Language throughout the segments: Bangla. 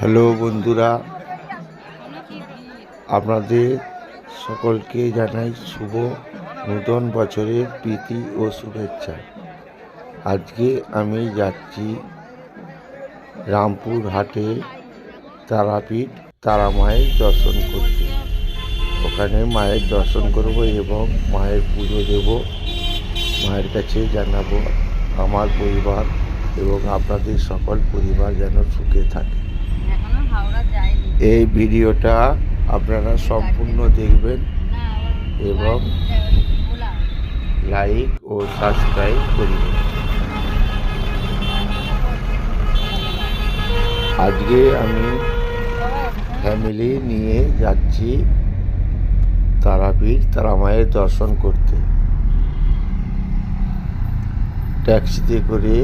হ্যালো বন্ধুরা। আপনাদের সকলকে জানাই শুভ নূতন বছরের প্রীতি ও শুভেচ্ছা। আজকে আমি যাচ্ছি রামপুর হাটে তারাপীঠ তারা মায়ের দর্শন করতে। ওখানে মায়ের দর্শন করব এবং মায়ের পুজো দেব। মায়ের কাছে জানাব আমার পরিবার এবং আপনাদের সকল পরিবার যেন সুখে থাকে। এই ভিডিওটা আপনারা সম্পূর্ণ দেখবেন এবং লাইক ও সাবস্ক্রাইব করবেন। আজকে আমি ফ্যামিলি নিয়ে যাচ্ছি তারাপীঠ তারা মায়ের দর্শন করতে। ট্যাক্সিতে করে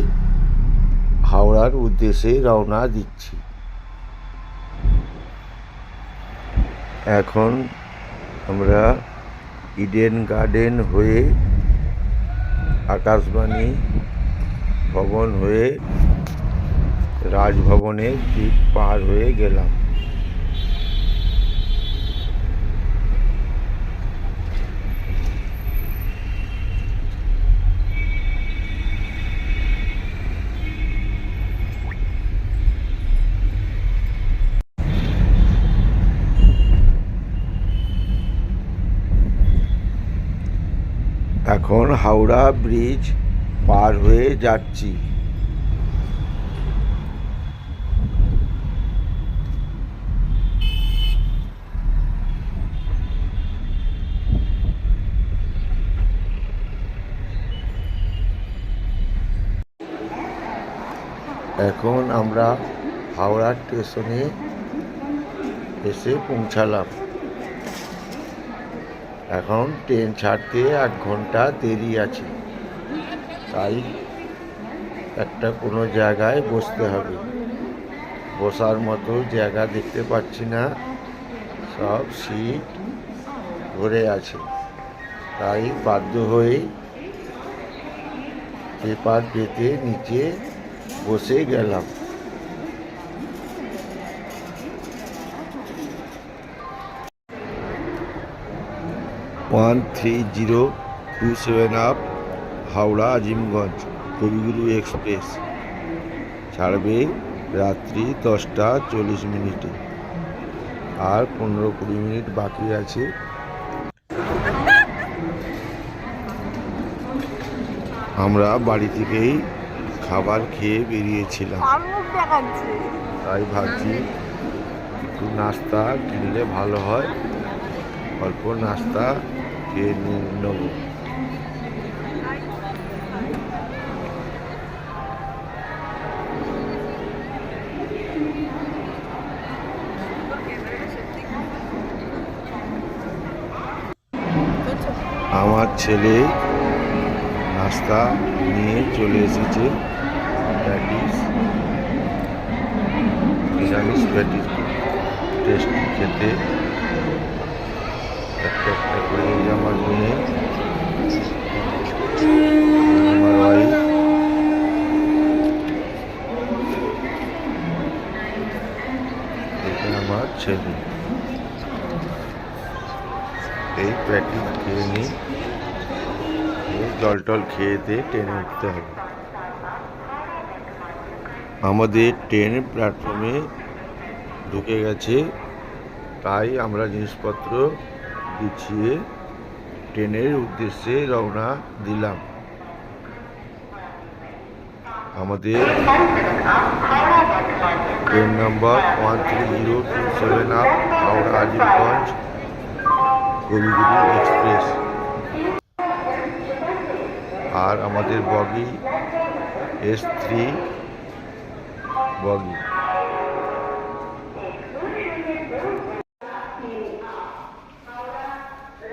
হাওড়ার উদ্দেশ্যে রওনা দিচ্ছি। এখন আমরা ইডেন গার্ডেন হয়ে আকাশবাণী ভবন হয়ে রাজভবনের দিক পার হয়ে গেলাম এখন হাওড়া ব্রিজ পার হয়ে যাচ্ছি। এখন আমরা হাওড়া স্টেশনে এসে পৌঁছালাম। এখন ট্রেন ছাড়তে এক ঘণ্টা দেরি আছে। তাই একটা কোনো জায়গায় বসতে হবে। বসার মতো জায়গা দেখতে পাচ্ছি না। সব সিট ভরে আছে। তাই বাধ্য হয়ে পেপার পেতে নিচে বসে গেলাম। One three zero two seven up Howrah, Azimganj, Kabiguru express. ছাড়বে রাত্রি দশটা চল্লিশ মিনিটে। আর পনেরো কুড়ি মিনিট বাকি আছে। আমরা বাড়ি থেকেই খাবার খেয়ে বেরিয়েছিলাম। তাই ভাবছি একটু নাস্তা কিনলে ভালো হয়। অল্প নাস্তা খেয়ে নেব আমার ছেলে নাস্তা নিয়ে চলে এসেছে। প্যাটিস প্যাটিস টেস্টি খেতে। একটা এই আমার মেয়ে আমার এই প্যাটিস খেয়ে নিই জল টল খেয়ে দিয়ে ট্রেনে উঠতে হবে। আমাদের ট্রেন প্ল্যাটফর্মে ঢুকে গেছে। তাই আমরা জিনিসপত্র গুছিয়ে ট্রেনের উদ্দেশ্যে রওনা দিলাম। আমাদের train number one three zero two seven up, Howrah Azimganj Kabiguru express. আর আমাদের বগি এস থ্রি বগি।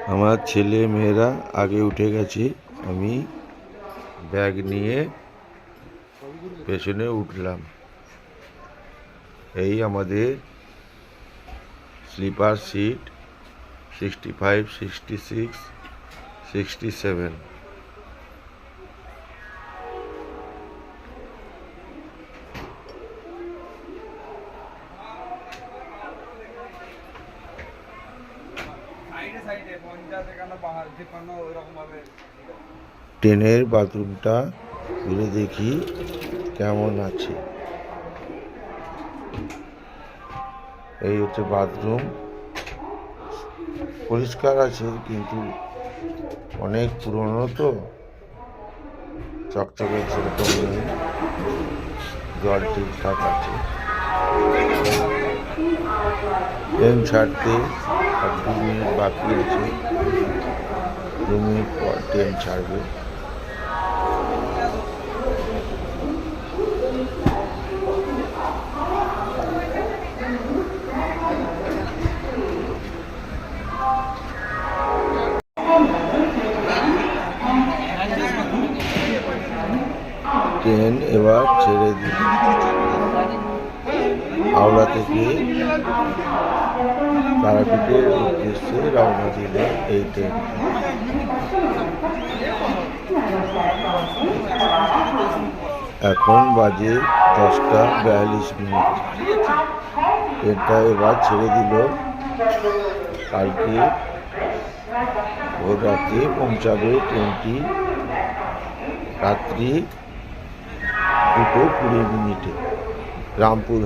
আমার ছেলে মেয়েরা আগে উঠে গেছে। আমি ব্যাগ নিয়ে পেছনে উঠলাম। এই আমাদের sleeper seat, sixty five, sixty six, sixty seven. ট্রেনের বাথরুমটা ঘুরে দেখি কেমন আছে। এই হচ্ছে বাথরুম। পরিষ্কার আছে কিন্তু অনেক পুরনো তো। চকচকে সেরকম নেই। জল ঠিকঠাক আছে। ট্রেন ছাড়তে আর দু মিনিট বাকি আছে। দু মিনিট পর ট্রেন ছাড়বে। থেকে তারাপীঠের উদ্দেশ্যে রওনা দিল এই ট্রেন। এখন বাজে দশটা বিয়াল্লিশ মিনিট। ট্রেনটা এবার ছেড়ে দিল। কালকে ভোর রাতে পৌঁছাবে ট্রেনটি রাত্রি দুটো কুড়ি মিনিটে রামপুর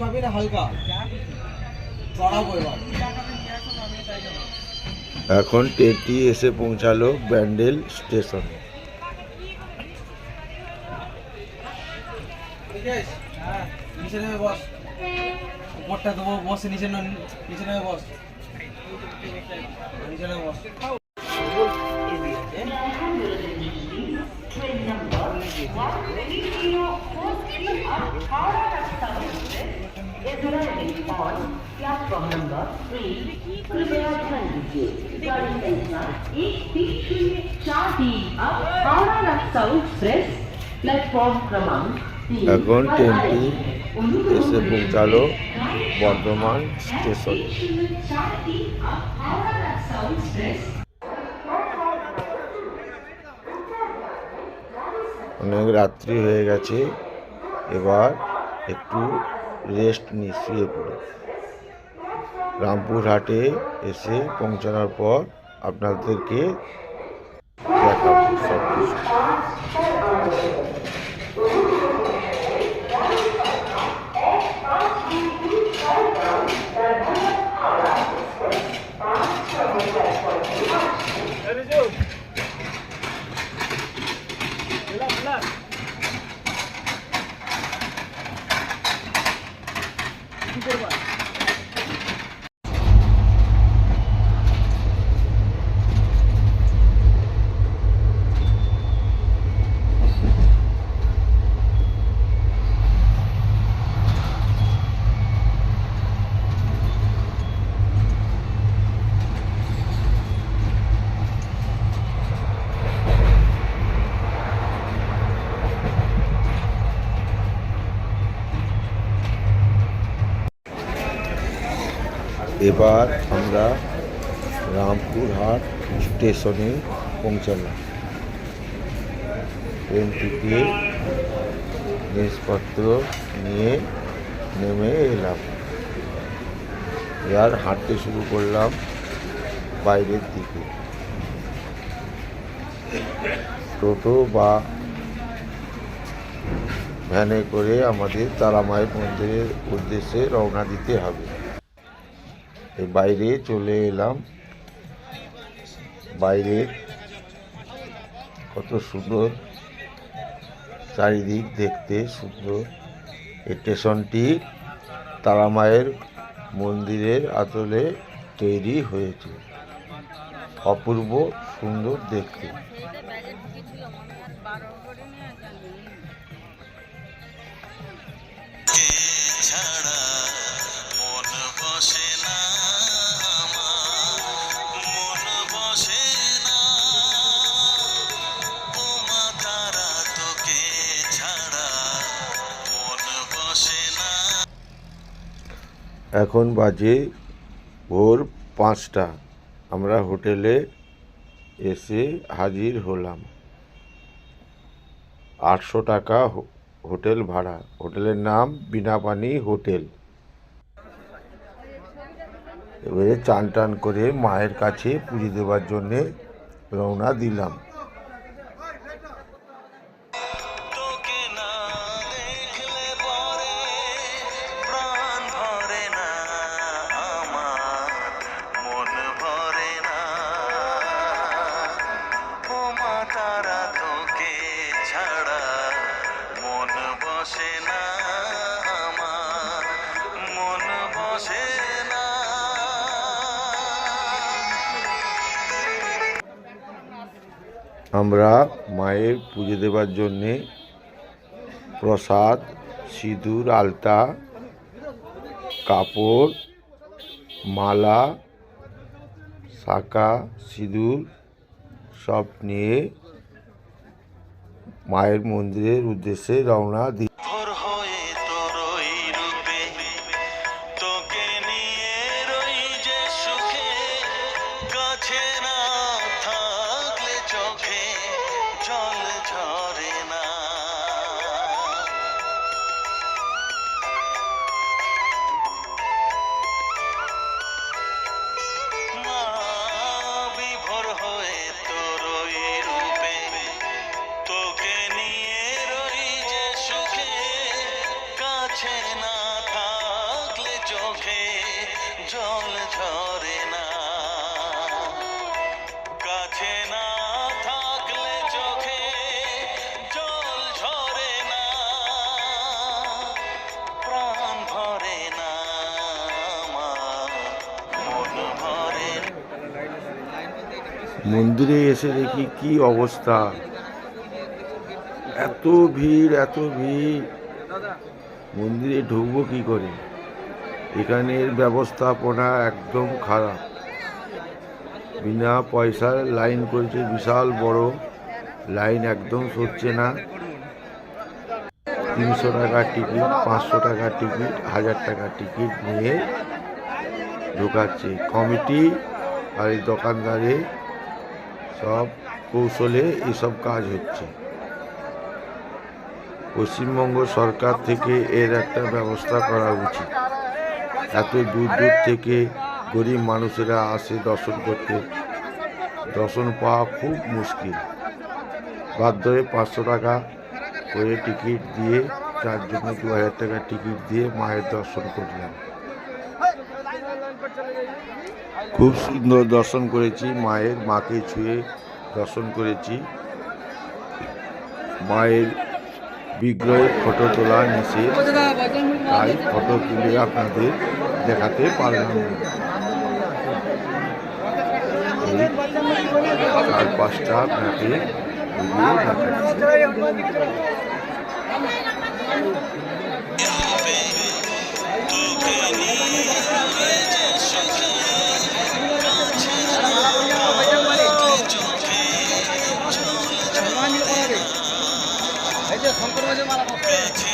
খাবি না হালকা? চড়াবো এবার এখন টেটি এসে পৌঁছালো ব্যান্ডেল স্টেশনে। নিচে নেমে বস। উপরটা দেবো বসে নিচে নিচে নেমে বস। নিচে নেমে বস। प्लेटफॉर्म नंबर थ्री कृपया ध्यान दीजिए गाड़ी संख्या एक तीन शून्य चार तीन अब हावड़ा राजसाऊ एक्सप्रेस प्लेटफॉर्म क्रमांक तीन এখন पर ট্রেনটি आए। অনুগ্রহ এসে করে পৌঁছালো গাড়ি বর্ধমান এক স্টেশন তিন শূন্য চার তিন अब हावड़ा राजसाऊ एक्सप्रेस অনেক রাত্রি হয়ে গেছে এবার একটু রেস্ট নি শুয়ে পড়ি। রামপুর হাটে এসে পৌঁছানোর পর আপনাদেরকে দেখাবো সব কিছু কি করবা এবার আমরা রামপুরহাট স্টেশনে পৌঁছালাম। ট্রেন থেকে জিনিসপত্র নিয়ে নেমে এলাম। এবার হাঁটতে শুরু করলাম বাইরের দিকে। টোটো বা ভ্যানে করে আমাদের তারা মায়ের মন্দিরের উদ্দেশ্যে রওনা দিতে হবে। এই বাইরে চলে এলাম। বাইরে কত সুন্দর চারিদিক দেখতে সুন্দর। এই স্টেশনটি তারামায়ের মন্দিরের আদলে তৈরি হয়েছে। অপূর্ব সুন্দর দেখতে। এখন বাজে ভোর পাঁচটা। আমরা হোটেলে এসে হাজির হলাম। আটশো টাকা হোটেল ভাড়া। হোটেলের নাম বিনাপানি হোটেল। এবারে চান টান করে মায়ের কাছে পুজো দেওয়ার জন্যে রওনা দিলাম। আমরা মায়ের পুজো দেবার জন্যে প্রসাদ, সিঁদুর, আলতা, কাপড়, মালা, শাঁখা, সিঁদুর সব নিয়ে মায়ের মন্দিরের উদ্দেশ্যে রওনা দিই। মন্দিরে এসে দেখি কি অবস্থা। এত ভিড় এত ভিড়। মন্দিরে ঢুকবো কি করে? এখানের ব্যবস্থাপনা একদম খারাপ। বিনা পয়সার লাইন করেছে বিশাল বড়। লাইন একদম সরছে না। তিনশো টাকার টিকিট, পাঁচশো টাকার টিকিট, হাজার টাকার টিকিট নিয়ে ঢোকাচ্ছে। কমিটি আর এই দোকানদারে সব কৌশলে এসব কাজ হচ্ছে। পশ্চিমবঙ্গ সরকার থেকে এর একটা ব্যবস্থা করা উচিত। এত দূর দূর থেকে গরিব মানুষেরা আসে দর্শন করতে। দর্শন পাওয়া খুব মুশকিল। বাধ্য হয়ে পাঁচশো টাকা করে টিকিট দিয়ে যার জন্য দু হাজার টাকার টিকিট দিয়ে মায়ের দর্শন করলাম খুব সুন্দর দর্শন করেছি, মায়ের মাকে ছুঁয়ে দর্শন করেছি। মায়ের বিগ্রহের ফটো তোলা নিষেধ তাই ফটো তুলে আপনাদের দেখাতে পারলাম। চার পাঁচটা আপনাকে দেখাচ্ছি। প্রাণ